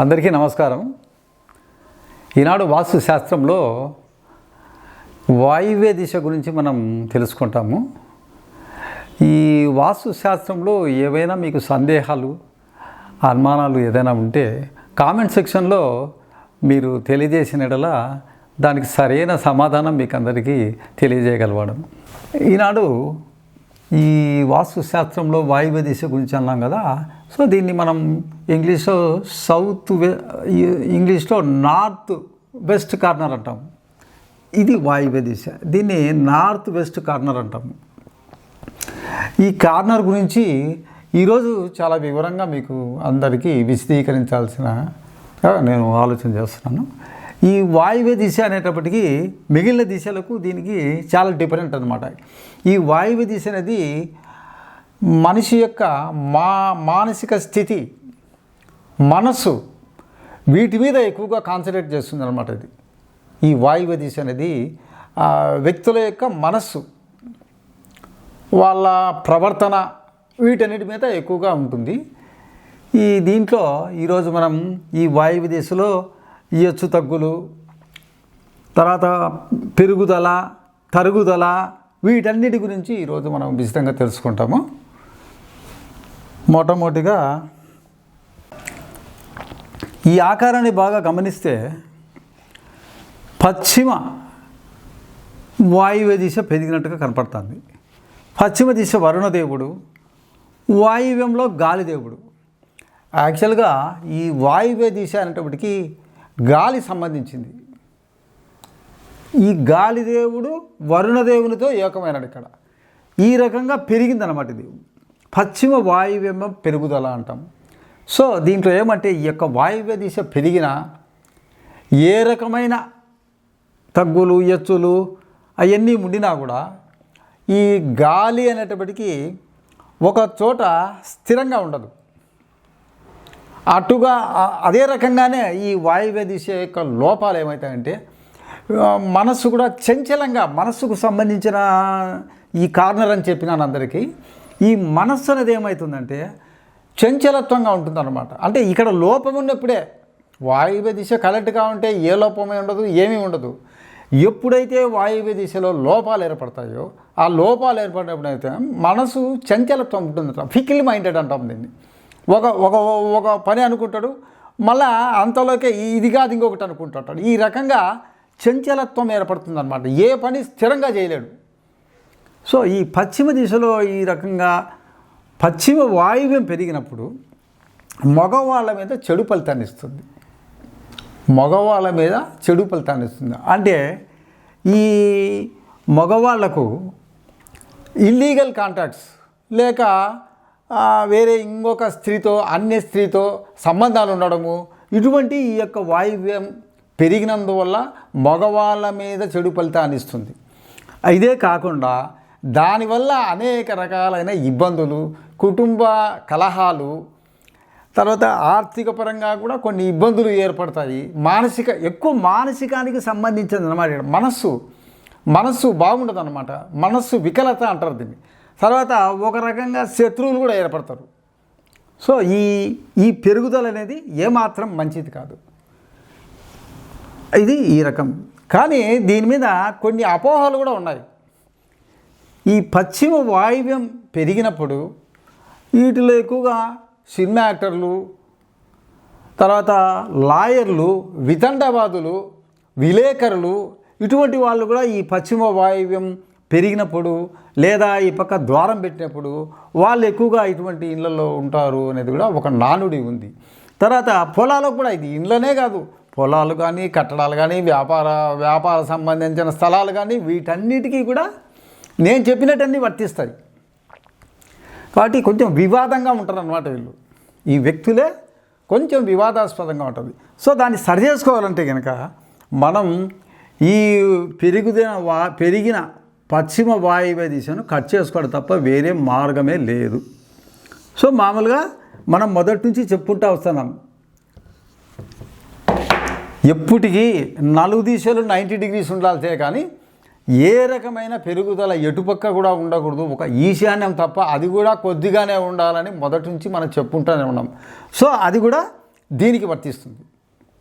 అందరికీ నమస్కారం. ఈనాడు వాస్తు శాస్త్రంలో వాయువ్య దిశ గురించి మనం తెలుసుకుంటాము. ఈ వాస్తు శాస్త్రంలో ఏవైనా మీకు సందేహాలు అనుమానాలు ఏదైనా ఉంటే కామెంట్ సెక్షన్లో మీరు తెలియజేసినట్లా దానికి సరైన సమాధానం మీకు అందరికీ తెలియజేయగలవాడు. ఈనాడు ఈ వాస్తుశాస్త్రంలో వాయువ్య దిశ గురించి అన్నాం కదా. సో దీన్ని మనం ఇంగ్లీష్లో సౌత్ ఇంగ్లీష్లో నార్త్ వెస్ట్ కార్నర్ అంటాం. ఇది వాయువ్య దిశ. దీన్ని నార్త్ వెస్ట్ కార్నర్ అంటాము ఈ కార్నర్ గురించి ఈరోజు చాలా వివరంగా మీకు అందరికీ విశదీకరించాల్సిన నేను ఆలోచన చేస్తున్నాను. ఈ వాయువ్య దిశ అనేటప్పటికీ మిగిలిన దిశలకు దీనికి చాలా డిఫరెంట్ అనమాట ఈ వాయువ్య దిశ అనేది మనిషి యొక్క మా మానసిక స్థితి మనస్సు వీటి మీద ఎక్కువగా కాన్సన్ట్రేట్ చేస్తుంది అనమాట ఇది. ఈ వాయువ్య దిశ అనేది వ్యక్తుల యొక్క మనస్సు వాళ్ళ ప్రవర్తన వీటన్నిటి మీద ఎక్కువగా ఉంటుంది. ఈ దీంట్లో ఈరోజు మనం ఈ వాయువ్య దిశలో ఈ హెచ్చు తగ్గులు. తర్వాత పెరుగుదల తరుగుదల వీటన్నిటి గురించి ఈరోజు మనం విశితంగా తెలుసుకుంటాము. మొట్టమొదటిగా ఈ ఆకారాన్ని బాగా గమనిస్తే పశ్చిమ వాయువ్య దిశ పెరిగినట్టుగా కనపడుతుంది. పశ్చిమ దిశ వరుణదేవుడు వాయువ్యంలో గాలిదేవుడు. యాక్చువల్గా ఈ వాయువ్య దిశ అనేటప్పటికీ గాలి సంబంధించింది. ఈ గాలిదేవుడు వరుణదేవునితో ఏకమైనాడు ఇక్కడ. ఈ రకంగా పెరిగిందనమాట ఇది. పశ్చిమ వాయువ్యం పెరుగుదల అంటాం. సో దీంట్లో ఏమంటే ఈ యొక్క వాయువ్య దిశ పెరిగిన ఏ రకమైన తగ్గులు ఎచ్చులు అవన్నీ ఉండినా కూడా ఈ గాలి అనేటప్పటికీ ఒక చోట స్థిరంగా ఉండదు. అటుగా అదే రకంగానే ఈ వాయువ్య దిశ యొక్క లోపాలు ఏమవుతాయంటే మనస్సు కూడా చంచలంగా మనస్సుకు సంబంధించిన ఈ కార్నర్ అని చెప్పినాను అందరికీ ఈ మనస్సు అనేది ఏమవుతుందంటే చంచలత్వంగా ఉంటుందన్నమాట. అంటే ఇక్కడ లోపం ఉన్నప్పుడే వాయువ్య దిశ కరెక్ట్గా ఉంటే ఏ లోపమే ఉండదు ఏమీ ఉండదు. ఎప్పుడైతే వాయువ్య దిశలో లోపాలు ఏర్పడతాయో ఆ లోపాలు ఏర్పడినప్పుడైతే మనసు చంచలత్వం ఉంటుంది ఫికిల్ మైండెడ్ అంటాం దీన్ని. ఒక ఒక ఒక పని అనుకుంటాడు మళ్ళా అంతలోకే ఇది కాదు ఇంకొకటి అనుకుంటుంటాడు. ఈ రకంగా చంచలత్వం ఏర్పడుతుంది అనమాట ఏ పని స్థిరంగా చేయలేడు. సో ఈ పశ్చిమ దిశలో ఈ రకంగా పశ్చిమ వాయువ్యం పెరిగినప్పుడు మగవాళ్ళ మీద చెడు ఫలితాన్ని ఇస్తుంది. మగవాళ్ళ మీద చెడు ఫలితాన్ని ఇస్తుంది. అంటే ఈ మగవాళ్ళకు ఇల్లీగల్ కాంట్రాక్ట్స్ లేక వేరే ఇంకొక స్త్రీతో అన్య స్త్రీతో సంబంధాలు ఉండడము ఇటువంటి ఈ యొక్క వాయువ్యం పెరిగినందువల్ల మగవాళ్ళ మీద చెడు ఫలితాన్ని ఇస్తుంది. ఇదే కాకుండా దానివల్ల అనేక రకాలైన ఇబ్బందులు కుటుంబ కలహాలు తర్వాత ఆర్థిక పరంగా కూడా కొన్ని ఇబ్బందులు ఏర్పడతాయి. మానసిక ఎక్కువ మానసికానికి సంబంధించింది అనమాట మనస్సు మనస్సు బాగుండదు అనమాట మనస్సు వికలత అంటారు దీన్ని. తర్వాత ఒక రకంగా శత్రువులు కూడా ఏర్పడతారు. సో ఈ ఈ పెరుగుదల అనేది ఏమాత్రం మంచిది కాదు. ఇది ఈ రకం. కానీ దీని మీద కొన్ని అపోహలు కూడా ఉన్నాయి. ఈ పశ్చిమ వాయువ్యం పెరిగినప్పుడు వీటిలో ఎక్కువగా సినిమా యాక్టర్లు తర్వాత లాయర్లు వితండవాదులు విలేకరులు ఇటువంటి వాళ్ళు కూడా ఈ పశ్చిమ వాయువ్యం పెరిగినప్పుడు లేదా ఈ పక్క ద్వారం పెట్టినప్పుడు వాళ్ళు ఎక్కువగా ఇటువంటి ఇళ్ళల్లో ఉంటారు అనేది కూడా ఒక నానుడి ఉంది. తర్వాత పొలాలకు కూడా ఇది ఇండ్లనే కాదు. పొలాలు కానీ కట్టడాలు కానీ వ్యాపార వ్యాపార సంబంధించిన స్థలాలు కానీ వీటన్నిటికీ కూడా నేను చెప్పినట్టన్నీ వర్తిస్తాయి. కాబట్టి కొంచెం వివాదంగా ఉంటారు అన్నమాట వీళ్ళు. ఈ వ్యక్తులే కొంచెం వివాదాస్పదంగా ఉంటుంది. సో దాన్ని సరి చేసుకోవాలంటే కనుక మనం ఈ పెరుగుదిన వా పెరిగిన పశ్చిమ వాయువ్య దిశను కట్ చేసుకోవడం తప్ప వేరే మార్గమే లేదు. సో మామూలుగా మనం మొదటి నుంచి చెప్పుకుంటూ వస్తున్నాం. ఎప్పటికీ నలుగు దిశలు నైంటీ డిగ్రీస్ ఉండాల్సే కానీ ఏ రకమైన పెరుగుదల ఎటుపక్క కూడా ఉండకూడదు. ఒక ఈశాన్యం తప్ప అది కూడా కొద్దిగానే ఉండాలని మొదటి నుంచి మనం చెప్పుకుంటూనే ఉన్నాం. సో అది కూడా దీనికి వర్తిస్తుంది.